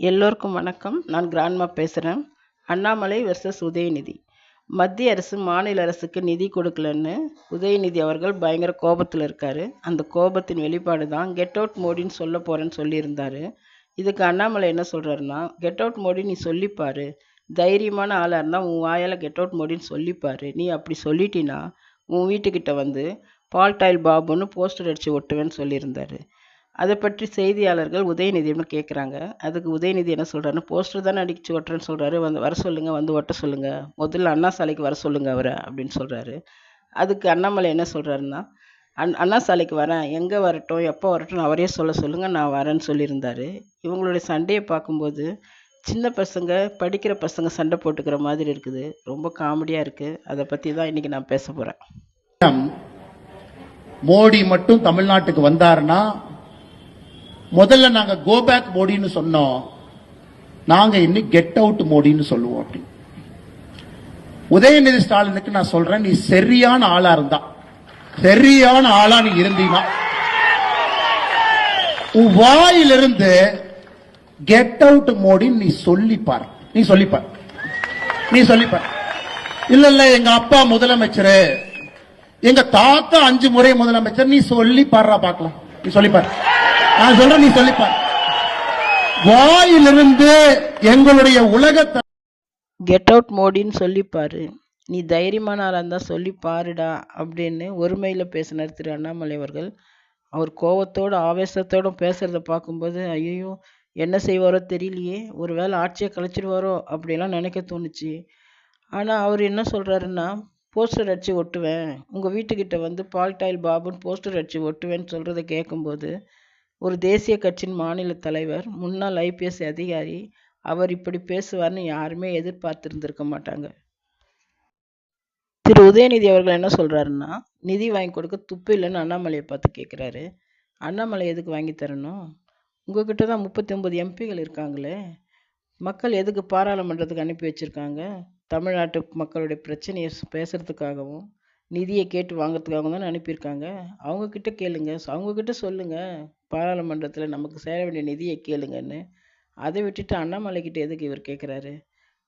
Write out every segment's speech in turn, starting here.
எல்லோருக்கும் வணக்கம். நான் கிராண்ட்மா பேசுகிறேன் அண்ணாமலை வெர்சஸ் உதயநிதி. மத்திய அரசு மாநில அரசுக்கு நிதி கொடுக்கலன்னு உதயநிதி அவர்கள் பயங்கர கோபத்தில் இருக்கார். அந்த கோபத்தின் வெளிப்பாடு தான் கெட் அவுட் மோடின்னு சொல்ல போகிறேன்னு சொல்லியிருந்தார். இதுக்கு அண்ணாமலை என்ன சொல்கிறாருன்னா கெட் அவுட் மோடி நீ சொல்லிப்பாரு. தைரியமான ஆளாக இருந்தால் உன் வாயால் கெட் அவுட் மோடின்னு சொல்லிப்பாரு. நீ அப்படி சொல்லிட்டினா உன் வீட்டுக்கிட்ட வந்து பால்டாயில் பாபுன்னு போஸ்டர் அடித்து ஒட்டுவேன்னு சொல்லியிருந்தாரு. அதை பற்றி செய்தியாளர்கள் உதயநிதியிடம் கேட்குறாங்க அதுக்கு உதயநிதி என்ன சொல்கிறாருன்னா போஸ்டர் தானே அடிச்சு ஒட்டுறேன்னு சொல்கிறாரு வந்து வர சொல்லுங்கள் வந்து ஒட்ட சொல்லுங்கள் முதல்ல அண்ணா சாலைக்கு வர சொல்லுங்கள் அவரை அப்படின்னு சொல்கிறாரு அதுக்கு அண்ணாமலை என்ன சொல்கிறாருன்னா அண் அண்ணா சாலைக்கு வரேன். எங்கே வரட்டும் எப்போ வரட்டும் அவரே சொல்ல சொல்லுங்கள் நான் வரேன்னு சொல்லியிருந்தாரு. இவங்களுடைய சண்டையை பார்க்கும்போது சின்ன பசங்க படிக்கிற பசங்க சண்டை போட்டுக்கிற மாதிரி இருக்குது. ரொம்ப காமெடியாக இருக்குது அதை பற்றி தான் இன்றைக்கி நான் பேச போகிறேன் மோடி மட்டும் தமிழ்நாட்டுக்கு வந்தாருன்னா முதல்ல நாங்க கோ பேக் மோடின்னு சொன்னோம். நாங்க இன்னும் கெட் அவுட் மோடின்னு சொல்லுவோம் அப்படி. உதயநிதி ஸ்டாலினுக்கு நான் சொல்றேன் நீ சரியான ஆளா இருந்தா. சரியான ஆளா நீ இருந்தீனா உன் வாயிலிருந்து கெட் அவுட் மோடின்னு நீ சொல்லிப்பார். நீ சொல்லிப்பார். நீ சொல்லிப்பார். இல்ல இல்ல எங்க அப்பா முதலமைச்சர் எங்க தாத்தா அஞ்சு முறை முதலமைச்சர் நீ சொல்லி பாடுறா பார்க்கலாம் நீ சொல்லிப்பார். நான் சொல்றேன் நீ சொல்லிப்பார் வாயிலிருந்து எங்களுடைய உலகத்தை கெட் அவுட் மோடின்னு சொல்லிப்பாரு நீ தைரியமான ஆளாக இருந்தால் சொல்லி பாருடா அப்படின்னு ஒருமையில் பேசினார் திரு அண்ணாமலை அவர்கள். அவர் கோவத்தோடு ஆவேசத்தோடு பேசுகிறத பார்க்கும்போது ஐயோ என்ன செய்வாரோ தெரியலையே ஒரு வேளை ஆட்சியை கழிச்சிடுவாரோ அப்படிலாம் நினைக்க தோணுச்சு. ஆனால் அவர் என்ன சொல்கிறாருன்னா போஸ்டர் அடித்து ஒட்டுவேன். உங்கள் வீட்டுக்கிட்ட வந்து பால்டாயில் பாபுன்னு போஸ்டர் அடித்து ஒட்டுவேன்னு சொல்கிறத கேட்கும்போது ஒரு தேசிய கட்சியின் மாநில தலைவர் முன்னாள் ஐபிஎஸ் அதிகாரி அவர் இப்படி பேசுவார்னு யாருமே எதிர்பார்த்துருந்துருக்க மாட்டாங்க. திரு. உதயநிதி அவர்கள் என்ன சொல்கிறாருன்னா நிதி வாங்கி கொடுக்க துப்பு இல்லைன்னு அண்ணாமலையை பார்த்து கேட்குறாரு அண்ணாமலை எதுக்கு வாங்கி தரணும்? உங்ககிட்ட தான் முப்பத்தி ஒன்பது எம்பிகள் இருக்காங்களே. மக்கள் எதுக்கு பாராளுமன்றத்துக்கு அனுப்பி வச்சுருக்காங்க? தமிழ்நாட்டு மக்களுடைய பிரச்சனையை பேசுகிறதுக்காகவும் நிதியை கேட்டு வாங்குறதுக்காக தான் அனுப்பியிருக்காங்க. அவங்கக்கிட்ட கேளுங்க. அவங்கக்கிட்ட சொல்லுங்கள் பாராளுமன்றத்தில் நமக்கு சேர வேண்டிய நிதியை கேளுங்கன்னு. அதை விட்டுட்டு அண்ணாமலைக்கிட்ட எதுக்கு இவர் கேட்குறாரு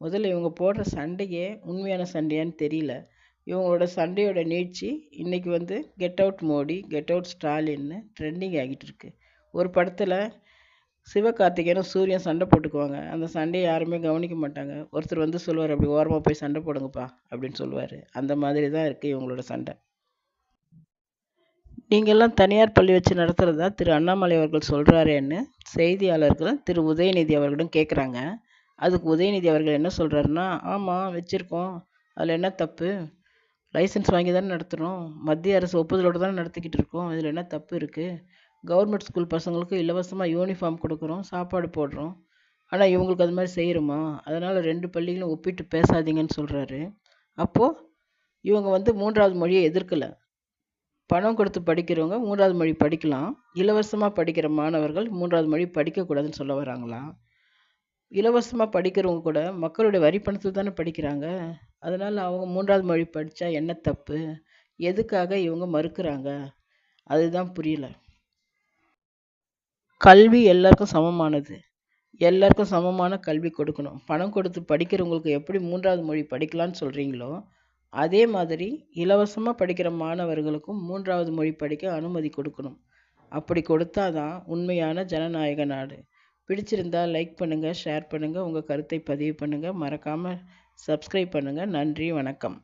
முதல்ல இவங்க போடுற சண்டையே உண்மையான சண்டையான்னு தெரியல. இவங்களோட சண்டையோட நீட்சி இன்றைக்கி வந்து get out Modi get out ஸ்டாலின்னு trending ஆகிட்டு இருக்கு. ஒரு படத்தில் சிவகார்த்திகேயனும் சூரியன் சண்டை போட்டுக்குவாங்க. அந்த சண்டையை யாருமே கவனிக்க மாட்டாங்க. ஒருத்தர் வந்து சொல்லுவார் அப்படி ஓரமாக போய் சண்டை போடுங்கப்பா அப்படின்னு சொல்லுவார். அந்த மாதிரி தான் இருக்குது இவங்களோட சண்டை. நீங்கள்லாம் தனியார் பள்ளி வச்சு நடத்துகிறதா திரு அண்ணாமலை அவர்கள் சொல்கிறாரேன்னு செய்தியாளர்கள் திரு உதயநிதி அவர்களிடம் கேட்குறாங்க அதுக்கு உதயநிதி அவர்கள் என்ன சொல்கிறாருன்னா ஆமாம் வச்சுருக்கோம். அதில் என்ன தப்பு? லைசன்ஸ் வாங்கி தானே நடத்துகிறோம் மத்திய அரசு ஒப்புதலோடு தானே நடத்திக்கிட்டு இருக்கோம். இதில் என்ன தப்பு இருக்குது கவர்மெண்ட் ஸ்கூல் பசங்களுக்கு இலவசமாக யூனிஃபார்ம் கொடுக்குறோம் சாப்பாடு போடுறோம். ஆனால் இவங்களுக்கு அது மாதிரி செய்கிறோமா அதனால் ரெண்டு பள்ளிகளும் ஒப்பிட்டு பேசாதீங்கன்னு சொல்கிறாரு அப்போது இவங்க வந்து மூன்றாவது மொழியை எதிர்க்கலை. பணம் கொடுத்து படிக்கிறவங்க மூன்றாவது மொழி படிக்கலாம். இலவசமாக படிக்கிற மாணவர்கள் மூன்றாவது மொழி படிக்கக்கூடாதுன்னு சொல்ல வராங்களா? இலவசமாக படிக்கிறவங்க கூட மக்களுடைய வரி பணத்தில் தானே படிக்கிறாங்க. அதனால் அவங்க மூன்றாவது மொழி படித்தா என்ன தப்பு? எதுக்காக இவங்க மறுக்கிறாங்க? அதுதான் புரியல. கல்வி எல்லாருக்கும் சமமானது. எல்லாருக்கும் சமமான கல்வி கொடுக்கணும். பணம் கொடுத்து படிக்கிறவங்களுக்கு எப்படி மூன்றாவது மொழி படிக்கலான்னு சொல்கிறீங்களோ அதே மாதிரி இலவசமாக படிக்கிற மாணவர்களுக்கும் மூன்றாவது மொழி படிக்க அனுமதி கொடுக்கணும். அப்படி கொடுத்தா தான் உண்மையான ஜனநாயக நாடு. பிடிச்சிருந்தா லைக் பண்ணுங்கள் ஷேர் பண்ணுங்கள் உங்கள் கருத்தை பதிவு பண்ணுங்கள் மறக்காமல் சப்ஸ்கிரைப் பண்ணுங்கள் நன்றி வணக்கம்.